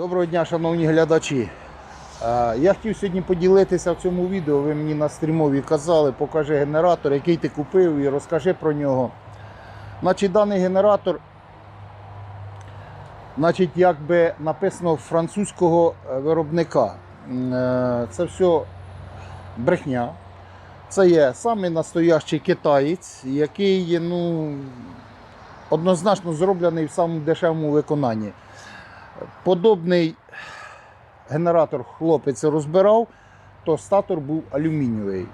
Доброго дня, шановні глядачі. Е, Я хотів сьогодні поділитися в цьому відео. Ви мені на стрімові казали, покажи генератор, який ти купив і розкажи про нього. Значить, даний генератор, значить, якби написано французького е, виробника. Е, Це все брехня. Це є самий настоящий китаєць, який ну, однозначно зроблений в самому дешевому виконанні. Подобний генератор хлопець розбирав, то статор був алюмінієвий.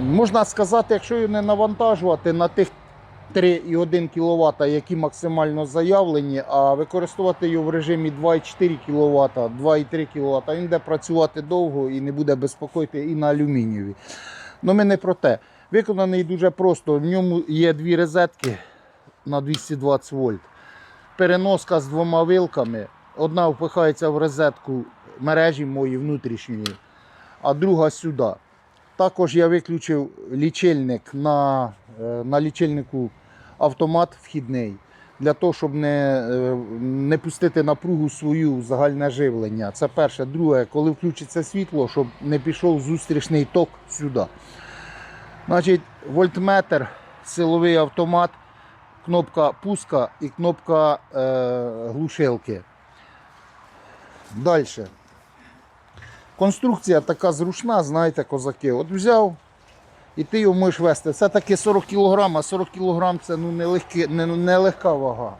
Можна сказати, якщо його не навантажувати на тих 3,1 кВт, які максимально заявлені, а використовувати його в режимі 2,4 кВт, 2,3 кВт, він буде працювати довго і не буде безпокоїти і на алюмінієві. Ну ми не про те. Виконаний дуже просто. В ньому є дві розетки на 220 вольт переноска з двома вилками. Одна впихається в розетку мережі моєї внутрішньої, а друга сюди. Також я виключив лічильник на, е, на лічильнику автомат вхідний, для того, щоб не, е, не пустити напругу свою загальне живлення. Це перше. Друге, коли включиться світло, щоб не пішов зустрічний ток сюди. Значить, вольтметр, силовий автомат, кнопка пуска і кнопка е, глушилки. Далі. Конструкція така зручна, знаєте, козаки. От взяв і ти його можеш вести. Це таки 40 кг, а 40 кг це ну, не, не, не легка вага.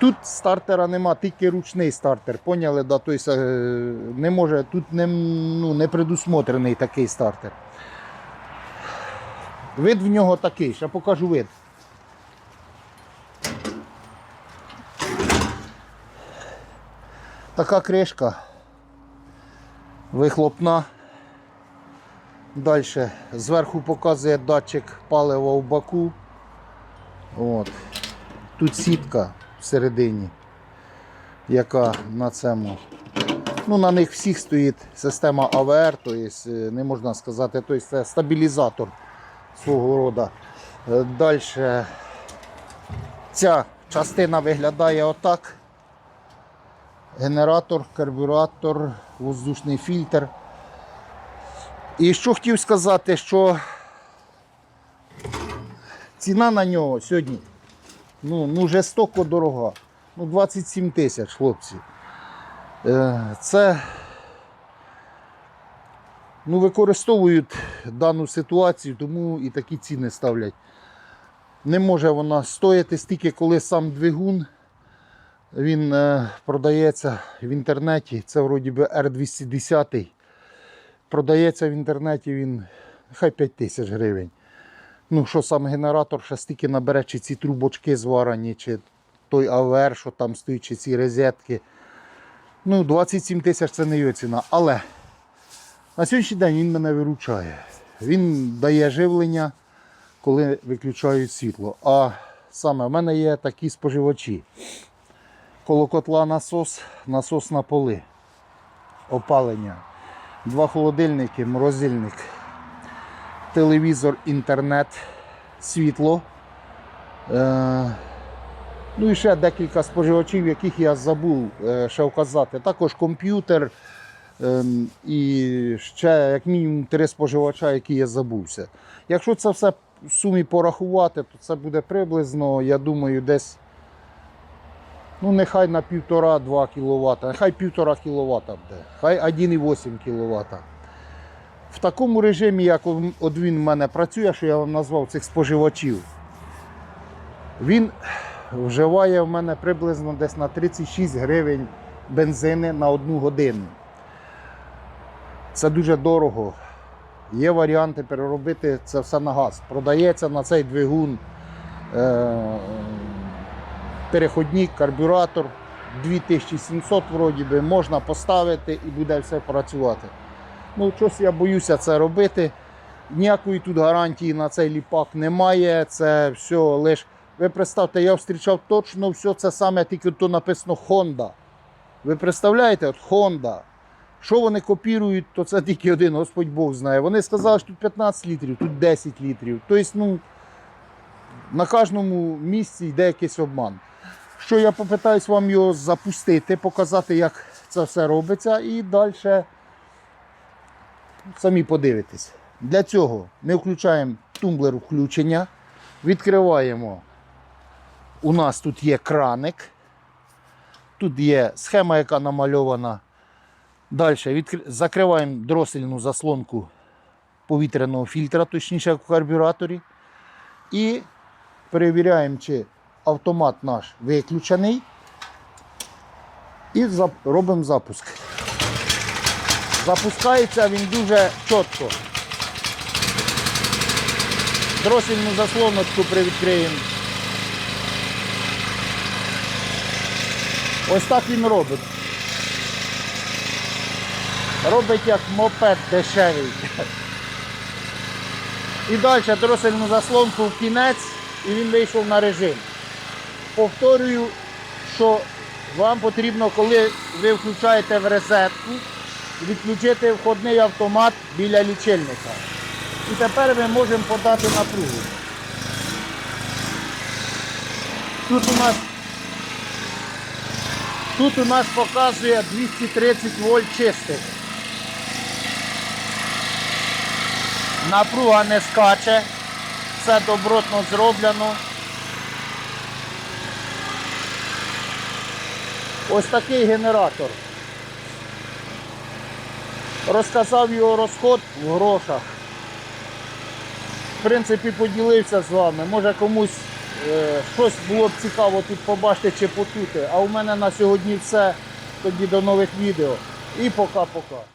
Тут стартера нема, тільки ручний стартер. Поняли? Да? Тобто, не може, тут не, ну, не предусмотрений такий стартер. Вид в нього такий, ще покажу вид. Така кришка вихлопна. Далі зверху показує датчик палива в баку. От. Тут сітка всередині, яка на цьому. Ну, на них всіх стоїть система АВР, тобто не можна сказати, тобто це стабілізатор свого роду. Далі ця частина виглядає отак генератор, карбюратор, воздушний фільтр. І що хотів сказати, що ціна на нього сьогодні ну, ну жорстоко дорога. Ну, 27 тисяч, хлопці. Е, Це ну, використовують дану ситуацію, тому і такі ціни ставлять. Не може вона стояти стільки, коли сам двигун. Він е, продається в інтернеті. Це вроді би R210. Продається в інтернеті він хай 5 тисяч гривень. Ну, що сам генератор ще стільки набере, чи ці трубочки зварені, чи той АВР, що там стоїть, чи ці розетки. Ну, 27 тисяч це не його ціна. Але на сьогоднішній день він мене виручає. Він дає живлення, коли виключають світло. А саме в мене є такі споживачі коло котла насос, насос на поли, опалення, два холодильники, морозильник, телевізор, інтернет, світло. Е, ну і ще декілька споживачів, яких я забув е, ще вказати. Також комп'ютер е, і ще як мінімум три споживача, які я забувся. Якщо це все в сумі порахувати, то це буде приблизно, я думаю, десь Ну, нехай на 1,5-2 кВт, нехай 1,5 кВт буде, хай 1,8 кВт. В такому режимі, як от він в мене працює, що я вам назвав цих споживачів, він вживає в мене приблизно десь на 36 гривень бензини на одну годину. Це дуже дорого. Є варіанти переробити це все на газ. Продається на цей двигун. Е- переходник, карбюратор 2700 вроді би, можна поставити і буде все працювати. Ну, щось я боюся це робити. Ніякої тут гарантії на цей ліпак немає. Це все лише. Ви представте, я зустрічав точно все це саме, тільки тут написано Honda. Ви представляєте, от Honda. Що вони копірують, то це тільки один, Господь Бог знає. Вони сказали, що тут 15 літрів, тут 10 літрів. Тобто, ну, на кожному місці йде якийсь обман. що я попитаюсь вам його запустити, показати, як це все робиться, і далі самі подивитесь. Для цього ми включаємо тумблер включення, відкриваємо. У нас тут є краник, тут є схема, яка намальована. Далі відкр... закриваємо дросельну заслонку повітряного фільтра, точніше як в карбюраторі. І перевіряємо, чи автомат наш виключений. І робимо запуск. Запускається він дуже чітко. Дросільну заслоночку привідкриємо. Ось так він робить. Робить як мопед дешевий. І далі дросельну заслонку в кінець і він вийшов на режим. Повторюю, що вам потрібно, коли ви включаєте в розетку, відключити входний автомат біля лічильника. І тепер ми можемо подати напругу. Тут у нас Тут у нас показує 230 вольт чистих. Напруга не скаче, все добротно зроблено. Ось такий генератор. Розказав його розход в грошах. В принципі, поділився з вами. Може комусь е, щось було б цікаво тут побачити чи почути. А у мене на сьогодні все. Тоді до нових відео. І пока-пока.